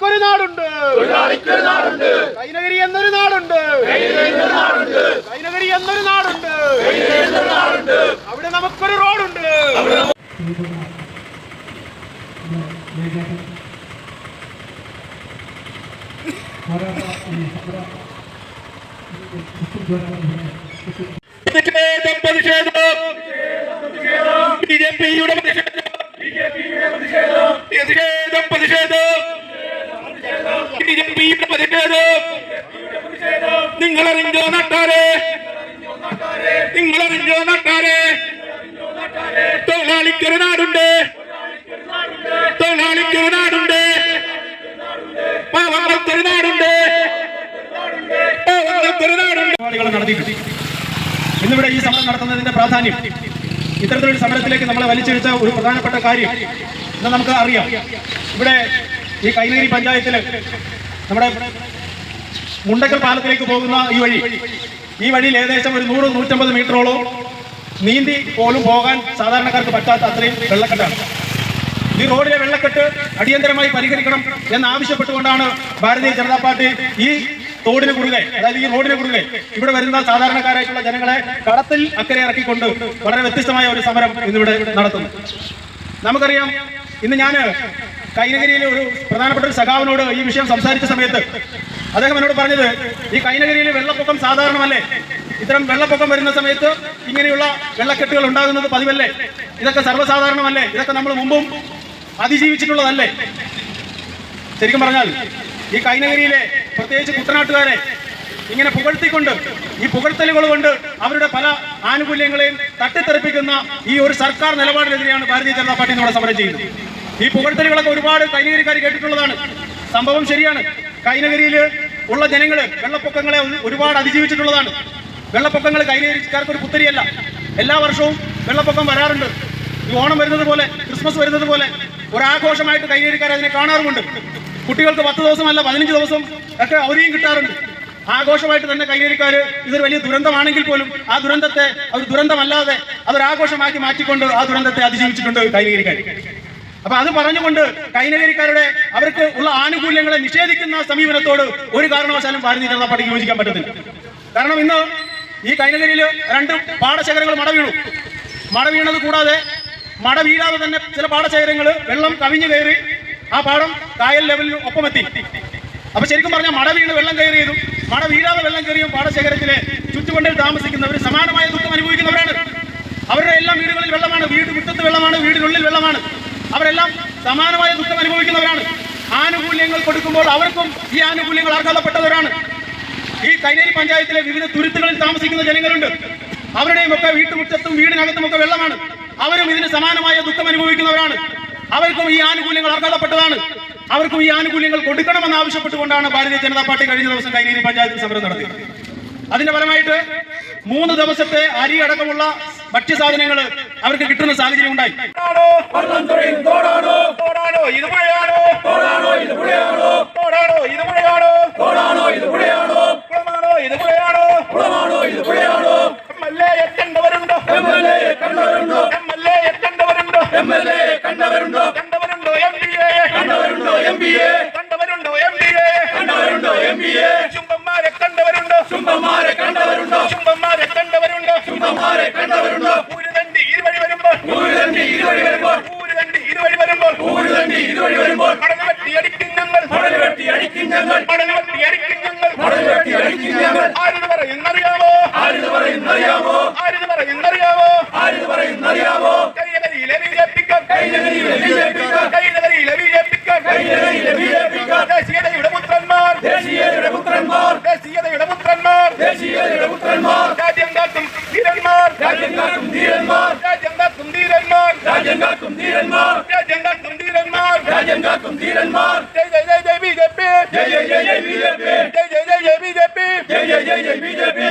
തൊഴിലാളിക്കൊരു നാടുണ്ട്. കൈനഗരി എന്നൊരു നാടുണ്ട്. കൈനഗരി എന്നൊരു നാടുണ്ട്. അവിടെ നമുക്കൊരു റോഡുണ്ട്. പ്രതിഷേധം പ്രതിഷേധം. ബി ജെ പിയുടെ പ്രതിഷേധം. പ്രതിഷേധം പ്രതിഷേധം. ബി ജെ പിയുടെ പ്രതിഷേധം. നിങ്ങളറിഞ്ഞോ നട്ടാരെ? നിങ്ങളറിഞ്ഞോ നട്ടാരെ? തൊഴിലാളിക്കൊരു നാടുണ്ട്. തൊഴിലാളിക്കൊരു നാടുണ്ട്. പാവങ്ങൾക്കൊരു നാടുണ്ട്. പാവങ്ങൾക്കൊരു നാടുണ്ട്. നടത്തിയിട്ടുണ്ട്. ഇന്നിവിടെ ഈ സമരം നടത്തുന്നതിന്റെ പ്രാധാന്യം ഇത്തരത്തിലൊരു സമരത്തിലേക്ക് നമ്മളെ വലിച്ചെടുത്ത ഒരു പ്രധാനപ്പെട്ട കാര്യം എന്ന് നമുക്ക് അറിയാം. ഇവിടെ ഈ കൈനേരി പഞ്ചായത്തിൽ നമ്മുടെ മുണ്ടക്കൽ പാലത്തിലേക്ക് പോകുന്ന ഈ വഴി. ഈ വഴിയിൽ ഏകദേശം ഒരു നൂറ് നൂറ്റമ്പത് മീറ്ററോളം നീന്തി പോലും പോകാൻ സാധാരണക്കാർക്ക് പറ്റാത്ത അത്രയും വെള്ളക്കെട്ടാണ്. ഈ റോഡിലെ വെള്ളക്കെട്ട് അടിയന്തരമായി പരിഹരിക്കണം എന്നാവശ്യപ്പെട്ടുകൊണ്ടാണ് ഭാരതീയ ജനതാ പാർട്ടി ഈ തോടിന് കുറുകെ അതായത് ഈ റോഡിന് കുറുകെ ഇവിടെ വരുന്ന സാധാരണക്കാരായിട്ടുള്ള ജനങ്ങളെ കടത്തിൽ അക്കരെ ഇറക്കിക്കൊണ്ട് വളരെ വ്യത്യസ്തമായ ഒരു സമരം ഇന്നിവിടെ നടത്തുന്നു. നമുക്കറിയാം ഇന്ന് ഞാൻ കൈനഗരിയിലെ ഒരു പ്രധാനപ്പെട്ട ഒരു സഖാവിനോട് ഈ വിഷയം സംസാരിച്ച സമയത്ത് അദ്ദേഹം എന്നോട് പറഞ്ഞത് ഈ കൈനഗരിയിലെ വെള്ളപ്പൊക്കം സാധാരണമല്ലേ? ഇത്തരം വെള്ളപ്പൊക്കം വരുന്ന സമയത്ത് ഇങ്ങനെയുള്ള വെള്ളക്കെട്ടുകൾ ഉണ്ടാകുന്നത് പതിവല്ലേ? ഇതൊക്കെ സർവസാധാരണമല്ലേ? ഇതൊക്കെ നമ്മൾ മുമ്പും അതിജീവിച്ചിട്ടുള്ളതല്ലേ? ശരിക്കും പറഞ്ഞാൽ ഈ കൈനഗരിയിലെ പ്രത്യേകിച്ച് കുട്ടനാട്ടുകാരെ ഇങ്ങനെ പുകഴ്ത്തിക്കൊണ്ട് ഈ പുകഴ്ത്തലുകൾ കൊണ്ട് അവരുടെ പല ആനുകൂല്യങ്ങളെയും തട്ടിത്തെറിപ്പിക്കുന്ന ഈ ഒരു സർക്കാർ നിലപാടിനെതിരെയാണ് ഭാരതീയ ജനതാ പാർട്ടി നമ്മുടെ സമരം ചെയ്യുന്നത്. ഈ പുകഴ്ത്തലുകളൊക്കെ ഒരുപാട് കൈനഗരിക്കാർ കേട്ടിട്ടുള്ളതാണ്. സംഭവം ശരിയാണ്. കൈനഗരിയിൽ ഉള്ള ജനങ്ങൾ വെള്ളപ്പൊക്കങ്ങളെ ഒരുപാട് അതിജീവിച്ചിട്ടുള്ളതാണ്. വെള്ളപ്പൊക്കങ്ങൾ കൈനഗരിക്കാർക്ക് ഒരു പുത്തരിയല്ല. എല്ലാ വർഷവും വെള്ളപ്പൊക്കം വരാറുണ്ട്. ഈ ഓണം വരുന്നത് പോലെ ക്രിസ്മസ് വരുന്നത് പോലെ ഒരാഘോഷമായിട്ട് കൈനഗരിക്കാർ അതിനെ കാണാറുമുണ്ട്. കുട്ടികൾക്ക് പത്ത് ദിവസമല്ല പതിനഞ്ച് ദിവസം ഒക്കെ അവധിയും കിട്ടാറുണ്ട്. ആഘോഷമായിട്ട് തന്നെ കൈനേരിക്കാർ ഇതൊരു വലിയ ദുരന്തമാണെങ്കിൽ പോലും ആ ദുരന്തത്തെ അവർ ദുരന്തമല്ലാതെ അതൊരാഘോഷമാക്കി മാറ്റിക്കൊണ്ട് ആ ദുരന്തത്തെ അതിജീവിച്ചിട്ടുണ്ട് കൈനഗരിക്കാർ അപ്പൊ അത് പറഞ്ഞുകൊണ്ട് കൈനകരിക്കാരുടെ അവർക്ക് ഉള്ള ആനുകൂല്യങ്ങളെ നിഷേധിക്കുന്ന സമീപനത്തോട് ഒരു കാരണവശാലും ഭാരതീയ ജനതാ പാർട്ടിക്ക് യോജിക്കാൻ പറ്റത്തില്ല. കാരണം ഇന്ന് ഈ കൈനഗരിയിൽ രണ്ട് പാടശേഖരങ്ങൾ മട വീണു മട വീണത് കൂടാതെ മട വീഴാതെ തന്നെ ചില പാടശേഖരങ്ങൾ വെള്ളം കവിഞ്ഞു കയറി ആ പാടം കായൽ ലെവലിൽ ഒപ്പമെത്തി. അപ്പൊ ശരിക്കും പറഞ്ഞാൽ മട വീണ് വെള്ളം കയറിയതും മട വീഴാതെ വെള്ളം കയറിയും പാടശേഖരത്തിലെ ചുറ്റുകൊണ്ടിൽ താമസിക്കുന്നവർ സമാനമായ ദുഃഖം അനുഭവിക്കുന്നവരാണ്. അവരുടെ എല്ലാം വീടുകളിൽ വെള്ളമാണ്. വീട് മുറ്റത്ത് വെള്ളമാണ്. വീടിനുള്ളിൽ വെള്ളമാണ്. അവരെല്ലാം സമാനമായ ദുഃഖം അനുഭവിക്കുന്നവരാണ്. ആനുകൂല്യങ്ങൾ കൊടുക്കുമ്പോൾ അവർക്കും ഈ ആനുകൂല്യങ്ങൾ അർഹതപ്പെട്ടവരാണ്. ഈ കൈനേരി പഞ്ചായത്തിലെ വിവിധ തുരുത്തുകളിൽ താമസിക്കുന്ന ജനങ്ങളുണ്ട്. അവരുടെയും ഒക്കെ വീട്ടുമുറ്റത്തും വീടിനകത്തും ഒക്കെ വെള്ളമാണ്. അവരും ഇതിന് സമാനമായ ദുഃഖം അനുഭവിക്കുന്നവരാണ്. അവർക്കും ഈ ആനുകൂല്യങ്ങൾ അർഹതപ്പെട്ടതാണ്. അവർക്കും ഈ ആനുകൂല്യങ്ങൾ കൊടുക്കണമെന്ന് ആവശ്യപ്പെട്ടുകൊണ്ടാണ് ഭാരതീയ ജനതാ പാർട്ടി കഴിഞ്ഞ ദിവസം കൈനേരി പഞ്ചായത്തിൽ സമരം നടത്തിയത്. അതിന്റെ ഫലമായിട്ട് മൂന്ന് ദിവസത്തെ അരി അടക്കമുള്ള ഭക്ഷ്യസാധനങ്ങൾ അവർക്ക് കിട്ടുന്ന സാഹചര്യം ഉണ്ടായി. എം എൽ എ കണ്ടവരുണ്ടോ എം എൽ എ കണ്ടവരുണ്ടോ എം എൽ എ കണ്ടവരുണ്ടോ എം എൽ എ കണ്ടവരുണ്ടോ കണ്ടവരുണ്ടോ എം പി എ കണ്ടവരുണ്ടോ എം പി എ കണ്ടവരുണ്ടോ എം പി എ കണ്ടവരുണ്ടോ എം പി എ ചുംബന്മാരെ കണ്ടവരുണ്ടോ ചുംബന്മാരെ കണ്ടവരുണ്ടോ ചുംബന്മാരെ കണ്ടവരുണ്ടോ ചുംബന്മാരെ കണ്ടവരുണ്ടോ ഊരുതണ്ടി ഇരുവഴി വരുമ്പോൾ ഊരുതണ്ടി ഇരുവഴി വരുമ്പോൾ ഊരുതണ്ടി ഇരുവഴി വരുമ്പോൾ ഇരുവഴി വരുമ്പോൾ മടൽ വെട്ടി അടിക്കും ഞങ്ങൾ. മടൽ വെട്ടി അടിക്കും ഞങ്ങൾ. മടൽ വെട്ടി അടിക്കും ഞങ്ങൾ. മടൽ വെട്ടി അടിക്കും ഞങ്ങൾ. ആരിത് പറയുന്നറിയാമോ? ആരിത് പറയുന്നറിയാമോ ആരിത് പറയുന്നറിയാമോ ആരിത് പറയുന്നറിയാമോ കൈനകരിയിലെ ബി ജെ പിക്കാർ കൈനകരിയിലെ ബി ജെ പിക്കാർ കൈനകരിയിലെ ബി ജെ പിക്കാർ കൈനകരിയിലെ ബി ജെ പിക്കാർ ദേശീയതയുടെ പുത്രന്മാർ ദേശീയതയുടെ പുത്രന്മാർ ദേശീയതയുടെ പുത്രന്മാർ ദേശീയതയുടെ പുത്രന്മാർ രാജ്യം കാക്കും ധീരന്മാർ രാജ്യം കാക്കും ധീരന്മാർ രാജ്യം കാക്കും ധീരന്മാർ രാജ്യം കാക്കും ധീരന്മാർ രാജ്യം കാക്കും ധീരന്മാർ രാജ്യം കാക്കും ധീരന്മാർ ജയ് ജയ് ജയ് ജയ് ബി ജെ പി ജയ് ജയ് ജയ് ജയ് ബി ജെ പി ജയ് ജയ് ജയ് ജയ് ബി ജെ പി ജയ് ജയ് ജയ് ജയ് ബി ജെ പി